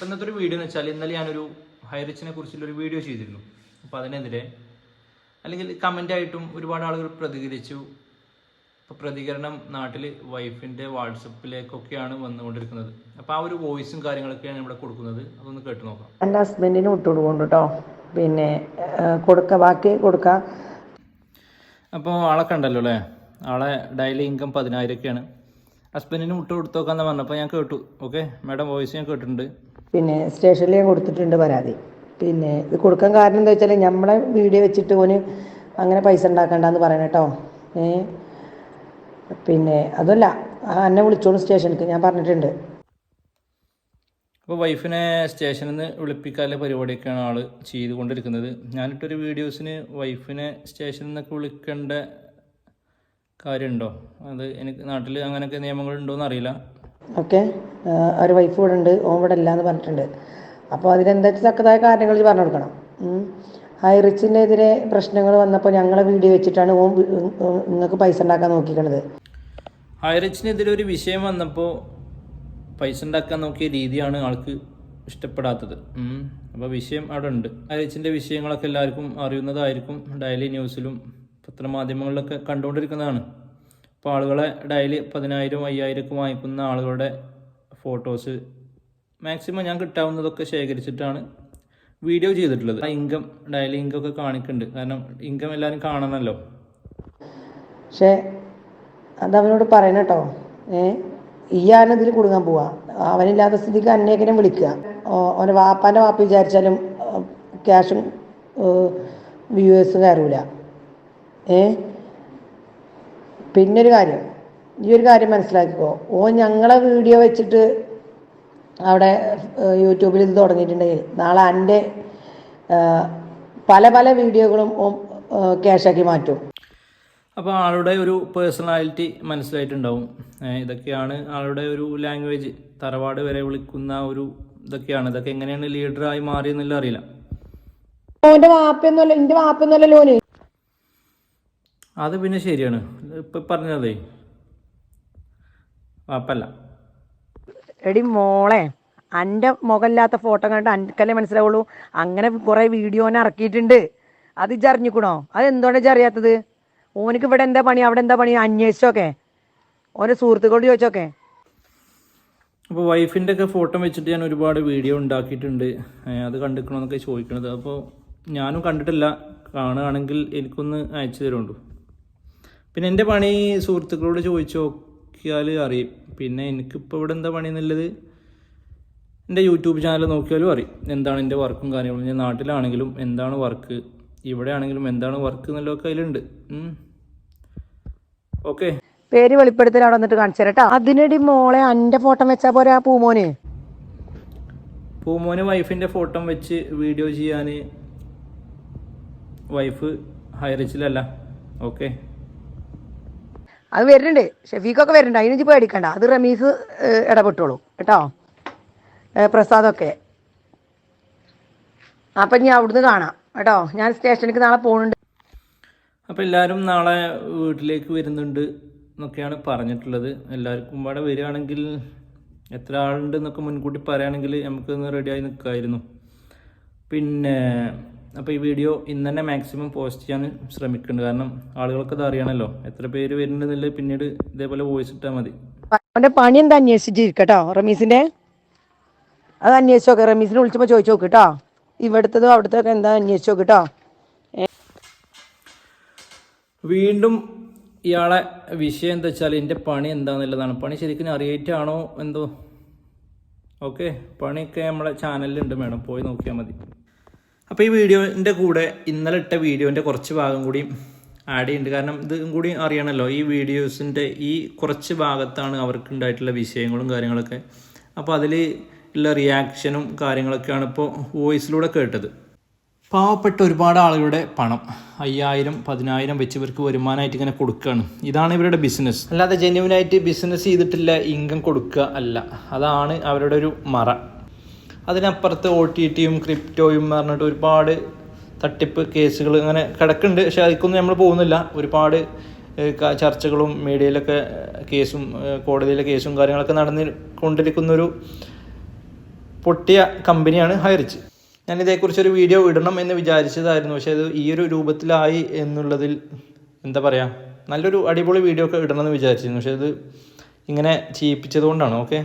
അപ്പോൾ ഇന്നത്തെ ഒരു വീഡിയോ എന്ന് വെച്ചാൽ ഇന്നലെ ഞാനൊരു ഹൈറിച്ചിനെ കുറിച്ചുള്ള ഒരു വീഡിയോ ചെയ്തിരുന്നു. അപ്പോൾ അതിനെതിരെ അല്ലെങ്കിൽ കമന്റ് ആയിട്ടും ഒരുപാട് ആളുകൾ പ്രതികരിച്ചു. ഇപ്പോൾ പ്രതികരണം നാട്ടിൽ വൈഫിന്റെ വാട്സപ്പിലേക്കൊക്കെയാണ് വന്നുകൊണ്ടിരിക്കുന്നത്. അപ്പോൾ ആ ഒരു വോയിസും കാര്യങ്ങളൊക്കെയാണ് ഇവിടെ കൊടുക്കുന്നത്. അതൊന്ന് കേട്ട് നോക്കാം. എന്റെ ഹസ്ബൻഡിന് വിട്ടുകൊടുക്കുന്നുണ്ട് കേട്ടോ പിന്നെ കൊടുക്ക ബാക്കി കൊടുക്കാം. അപ്പോൾ ആളെ കണ്ടല്ലോ അല്ലേ ആളെ ഡെയിലി ഇൻകം പതിനായിരമൊക്കെയാണ് ഹസ്ബൻഡിന് മുട്ട കൊടുത്തോക്കാന്ന് പറഞ്ഞപ്പോൾ ഞാൻ കേട്ടു. ഓക്കെ മാഡം വോയിസ് ഞാൻ കേട്ടിട്ടുണ്ട്. പിന്നെ സ്റ്റേഷനിൽ ഞാൻ കൊടുത്തിട്ടുണ്ട് പരാതി. പിന്നെ ഇത് കൊടുക്കാൻ കാരണം എന്താ വെച്ചാൽ നമ്മളെ വീഡിയോ വെച്ചിട്ട് ഓന് അങ്ങനെ പൈസ ഉണ്ടാക്കണ്ടെന്ന് പറയണം കേട്ടോ ഏ? പിന്നെ അതല്ല എന്നെ വിളിച്ചോളൂ സ്റ്റേഷനിലേക്ക് ഞാൻ പറഞ്ഞിട്ടുണ്ട്. അപ്പോൾ വൈഫിനെ സ്റ്റേഷനിൽ നിന്ന് വിളിപ്പിക്കാനുള്ള പരിപാടിയൊക്കെയാണ് ആൾ ചെയ്തുകൊണ്ടിരിക്കുന്നത്. ഞാനിട്ടൊരു വീഡിയോസിന് വൈഫിനെ സ്റ്റേഷനിൽ നിന്നൊക്കെ വിളിക്കേണ്ട കാര്യമുണ്ടോ? അത് എനിക്ക് നാട്ടിൽ അങ്ങനെയൊക്കെ നിയമങ്ങളുണ്ടോയെന്ന് അറിയില്ല. ഓക്കെ? ഒരു വൈഫ് ഇവിടെ ഉണ്ട് ഓൻ ഇവിടെ ഇല്ല എന്ന് പറഞ്ഞിട്ടുണ്ട്. അപ്പോൾ അതിനെന്താ തക്കതായ കാര്യങ്ങൾ പറഞ്ഞു കൊടുക്കണം. ഉം. ഹൈ റിച്ചിനെതിരെ പ്രശ്നങ്ങൾ വന്നപ്പോൾ ഞങ്ങളെ വീഡിയോ വെച്ചിട്ടാണ് ഓൻ നിങ്ങൾക്ക് പൈസ ഉണ്ടാക്കാൻ നോക്കിക്കണത്. ഹൈറിച്ചിനെതിരെ ഒരു വിഷയം വന്നപ്പോൾ പൈസ ഉണ്ടാക്കാൻ നോക്കിയ രീതിയാണ് ആൾക്ക് ഇഷ്ടപ്പെടാത്തത്. അപ്പോൾ വിഷയം അവിടെ ഉണ്ട്. ഹൈറിച്ചിന്റെ വിഷയങ്ങളൊക്കെ എല്ലാവർക്കും അറിയുന്നതായിരിക്കും. ഡെയിലി ന്യൂസിലും പത്രമാധ്യമങ്ങളിലൊക്കെ കണ്ടുകൊണ്ടിരിക്കുന്നതാണ്. അപ്പോൾ ആളുകളെ ഡെയിലി പതിനായിരം അയ്യായിരം ഒക്കെ വാങ്ങിക്കുന്ന ആളുകളുടെ ഫോട്ടോസ് മാക്സിമം ഞാൻ കിട്ടാവുന്നതൊക്കെ ശേഖരിച്ചിട്ടാണ് വീഡിയോ ചെയ്തിട്ടുള്ളത്. ആ ഇൻകം ഡെയിലി ഇൻകം ഒക്കെ കാണിക്കുന്നുണ്ട് കാരണം ഇൻകം എല്ലാവരും കാണണമല്ലോ പക്ഷേ അത് അവനോട് പറയണം കേട്ടോ ഏ ഈയാണ് ഇതിൽ കുടുങ്ങാൻ പോവാ. അവനില്ലാത്ത സ്ഥിതിക്ക് അന്നേക്കനെ വിളിക്കുക ഓന്റെ വാപ്പാന്റെ വാപ്പ വിചാരിച്ചാലും ക്യാഷും വ്യൂവേഴ്സും കയറൂല. ഏ പിന്നൊരു കാര്യം ഈ ഒരു കാര്യം മനസ്സിലാക്കിക്കോ. ഓ ഞങ്ങളെ വീഡിയോ വെച്ചിട്ട് അവിടെ യൂട്യൂബിൽ ഇത് തുടങ്ങിയിട്ടുണ്ടെങ്കിൽ നാളെ എന്റെ പല പല വീഡിയോകളും ക്യാഷാക്കി മാറ്റും. അപ്പോൾ ആളുടെ ഒരു പേഴ്സണാലിറ്റി മനസ്സിലായിട്ടുണ്ടാവും. ഇതൊക്കെയാണ് ആളുടെ ഒരു ലാംഗ്വേജ്. തറവാട് വരെ വിളിക്കുന്ന ഒരു ഇതൊക്കെയാണ്. ഇതൊക്കെ എങ്ങനെയാണ് ലീഡറായി മാറിയെന്നില്ല അറിയില്ല. ഓന്റെ വാപ്പൊന്നുമല്ല എന്റെ വാപ്പൊന്നുമല്ല ലോന്. അത് പിന്നെ ശരിയാണ്. ഇപ്പം പറഞ്ഞതേ. വാപ്പല്ല. എടി മോളെ എന്റെ മുഖമില്ലാത്ത ഫോട്ടോ കണ്ടിട്ട് അനക്കല്ലേ മനസ്സിലാവുള്ളൂ? അങ്ങനെ കുറേ വീഡിയോനെ ഇറക്കിയിട്ടുണ്ട്. അത് ഇജ്ജറിഞ്ഞിക്കണോ അത് എന്തുകൊണ്ടാ ഇജ്ജ് ഓനക്ക് ഓനിക്ക് ഇവിടെ എന്താ പണി? അവിടെ എന്താ പണി? അന്വേഷിച്ചോക്കെ. ഓന്റെ സുഹൃത്തുക്കളോട് ചോദിച്ചോക്കെ. അപ്പോൾ വൈഫിന്റെ ഒക്കെ ഫോട്ടോ വെച്ചിട്ട് ഞാൻ ഒരുപാട് വീഡിയോ ഉണ്ടാക്കിയിട്ടുണ്ട്. അത് കണ്ടിക്കണമെന്നൊക്കെ ചോദിക്കണത്. അപ്പോൾ ഞാനും കണ്ടിട്ടില്ല. കാണുകയാണെങ്കിൽ എനിക്കൊന്ന് അയച്ചു തരുള്ളൂ പിന്നെ എന്റെ പണി സുഹൃത്തുക്കളോട് ചോദിച്ചു നോക്കിയാൽ അറിയും. പിന്നെ എനിക്കിപ്പോൾ ഇവിടെ എന്താ പണി എന്നുള്ളത്? എന്റെ യൂട്യൂബ് ചാനൽ നോക്കിയാലും അറിയും. എന്താണ് എന്റെ വർക്കും കാര്യങ്ങളും. ഞാൻ നാട്ടിലാണെങ്കിലും എന്താണ് വർക്ക് ഇവിടെ ആണെങ്കിലും എന്താണ് വർക്ക് എന്നുള്ളതൊക്കെ അതിലുണ്ട്. ഓക്കെ പേര് വെളിപ്പെടുത്തൽ അവിടെ വന്നിട്ട് കാണിച്ചു തരട്ടോ അതിനടി മോളെ അന്റെ ഫോട്ടോ വെച്ചാ പോരാ പൂമോന്? പൂമോന് വൈഫിന്റെ ഫോട്ടോ വെച്ച് വീഡിയോ ചെയ്യാൻ വൈഫ് ഹൈറിച്ചിലല്ല ഓക്കെ അത് വരുന്നുണ്ട്. ഷെഫീഖൊക്കെ വരുന്നുണ്ട്. പോയി പേടിക്കണ്ട. അത് റമീസ് ഇടപെട്ടോളൂ. കേട്ടോ? പ്രസാദൊക്കെ. അപ്പം ഇനി അവിടുന്ന് കാണാം. കേട്ടോ? ഞാൻ സ്റ്റേഷനിലേക്ക് നാളെ പോകുന്നുണ്ട്. അപ്പോൾ എല്ലാവരും നാളെ വീട്ടിലേക്ക് വരുന്നുണ്ട് എന്നൊക്കെയാണ് പറഞ്ഞിട്ടുള്ളത്. എല്ലാവർക്കും ഇവിടെ വരികയാണെങ്കിൽ എത്ര ആളുണ്ട് എന്നൊക്കെ മുൻകൂട്ടി പറയുകയാണെങ്കിൽ നമുക്കൊന്ന് റെഡിയായി നിൽക്കായിരുന്നു. പിന്നെ അപ്പോൾ ഈ വീഡിയോ ഇന്ന് തന്നെ മാക്സിമം പോസ്റ്റ് ചെയ്യാൻ ശ്രമിക്കുന്നുണ്ട്. കാരണം ആളുകൾക്ക് അത് അറിയണമല്ലോ എത്ര പേര് വരുന്നുണ്ടെന്നില്ല പിന്നീട് ഇതേപോലെ വോയിസ് ഇട്ടാൽ മതി. അവന്റെ പണി എന്താ അന്വേഷിച്ചിരിക്കട്ടോ റമീസിന്റെ? അത് അന്വേഷിച്ച് നോക്കാം. റമീസിനെ വിളിച്ചപ്പോൾ ചോദിച്ചു നോക്ക് കേട്ടോ ഇവിടുത്തതും അവിടുത്തൊക്കെ എന്താ അന്വേഷിച്ച് നോക്ക് കേട്ടോ വീണ്ടും ഇയാളെ വിഷയം എന്താ വെച്ചാൽ എന്റെ പണി എന്താണെന്നുള്ളതാണ് പണി ശരിക്കും അറിയേറ്റാണോ എന്തോ? ഓക്കെ പണിയൊക്കെ നമ്മളെ ചാനലിലുണ്ട് മേഡം. പോയി നോക്കിയാൽ മതി. അപ്പോൾ ഈ വീഡിയോന്റെ കൂടെ ഇന്നലെ ഇട്ട വീഡിയോന്റെ കുറച്ച് ഭാഗം കൂടി ആഡ് ചെയ്യുന്നുണ്ട് കാരണം ഇതും കൂടി അറിയണമല്ലോ ഈ വീഡിയോസിന്റെ ഈ കുറച്ച് ഭാഗത്താണ് അവർക്ക് ഉണ്ടായിട്ടുള്ള വിഷയങ്ങളും കാര്യങ്ങളൊക്കെ. അപ്പോൾ അതിൽ ഉള്ള റിയാക്ഷനും കാര്യങ്ങളൊക്കെയാണ് ഇപ്പോൾ വോയിസിലൂടെ കേട്ടത്. പാവപ്പെട്ട ഒരുപാട് ആളുകളുടെ പണം അയ്യായിരം പതിനായിരം വെച്ച് ഇവർക്ക് വരുമാനമായിട്ട് ഇങ്ങനെ കൊടുക്കുകയാണ് ഇതാണ് ഇവരുടെ ബിസിനസ് അല്ലാതെ ജെന്യുവനായിട്ട് ബിസിനസ് ചെയ്തിട്ടില്ല ഇൻകം കൊടുക്കുക അല്ല. അതാണ് അവരുടെ ഒരു മറ. അതിനപ്പുറത്ത് ഒ ടി ടിയും ക്രിപ്റ്റോയും പറഞ്ഞിട്ട് ഒരുപാട് തട്ടിപ്പ് കേസുകൾ അങ്ങനെ കിടക്കുന്നുണ്ട്. പക്ഷേ അതിക്കൊന്നും നമ്മൾ പോകുന്നില്ല. ഒരുപാട് ചർച്ചകളും മീഡിയയിലൊക്കെ കേസും കോടതിയിലെ കേസും കാര്യങ്ങളൊക്കെ നടന്നു കൊണ്ടിരിക്കുന്നൊരു പൊട്ടിയ കമ്പനിയാണ് ഹൈറിച്ച്. ഞാൻ ഇതേക്കുറിച്ചൊരു വീഡിയോ ഇടണം എന്ന് വിചാരിച്ചതായിരുന്നു. പക്ഷേ അത് ഈ ഒരു രൂപത്തിലായി എന്നുള്ളതിൽ എന്താ പറയുക നല്ലൊരു അടിപൊളി വീഡിയോ ഒക്കെ ഇടണം എന്ന് വിചാരിച്ചിരുന്നു. പക്ഷേ അത് ഇങ്ങനെ ചെയ്യിപ്പിച്ചത് ഓക്കെ?